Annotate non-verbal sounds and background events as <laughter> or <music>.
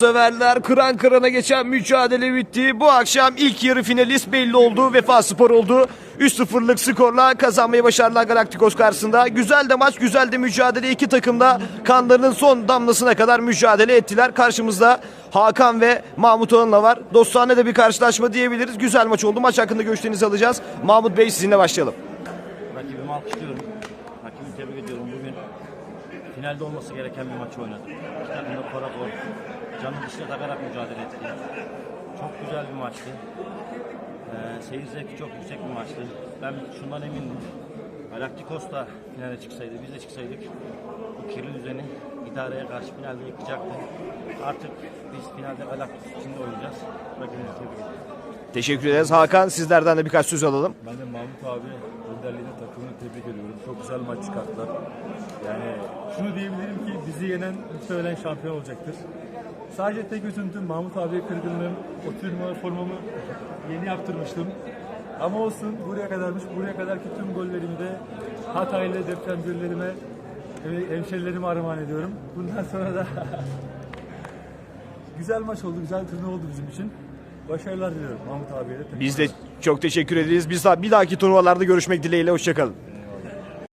Severler kıran kırana geçen mücadele bitti. Bu akşam ilk yarı finalist belli oldu. Vefa Spor oldu. 3-0'lık skorla kazanmayı başardılar Galaktikos karşısında. Güzel de maç, güzel de mücadele. İki takım da kanlarının son damlasına kadar mücadele ettiler. Karşımızda Hakan ve Mahmut Ağın'la var. Dostane de bir karşılaşma diyebiliriz. Güzel maç oldu. Maç hakkında görüşlerinizi alacağız. Mahmut Bey sizinle başlayalım. Rakibimi alkışlıyorum. Rakibimi tebrik ediyorum. Bugün finalde olması gereken bir maç oynadı. İki takım da para gol. Canı dışına takarak mücadele etti. Çok güzel bir maçtı. Ee, seyir zevki çok yüksek bir maçtı. Ben şundan emindim. Galaktikos da finale çıksaydı, biz de çıksaydık bu kirli düzeni idareye karşı finalde yıkacaktı. Artık biz finalde Galaktikos içinde oynayacağız. Rakibimizi tebrik ediyorum. Teşekkür ederiz. Hakan sizlerden de birkaç söz alalım. Ben de Mahmut abi önderliğinde takımını tebrik ediyorum. Çok güzel maç çıkarttılar. Yani şunu diyebilirim ki bizi yenen muhtemelen şampiyon olacaktır. Sadece tek üzüntüm Mahmut abiye kırgınlığım. O tür formamı yeni yaptırmıştım. Ama olsun buraya kadarmış. Buraya kadarki tüm gollerimi de Hataylı depremzörlerime ve hemşerilerime armağan ediyorum. Bundan sonra da <laughs> güzel maç oldu, güzel turnuva oldu bizim için. Başarılar diliyorum Mahmut abiye de. Biz de çok teşekkür ederiz. Biz daha bir dahaki turnuvalarda görüşmek dileğiyle. Hoşçakalın.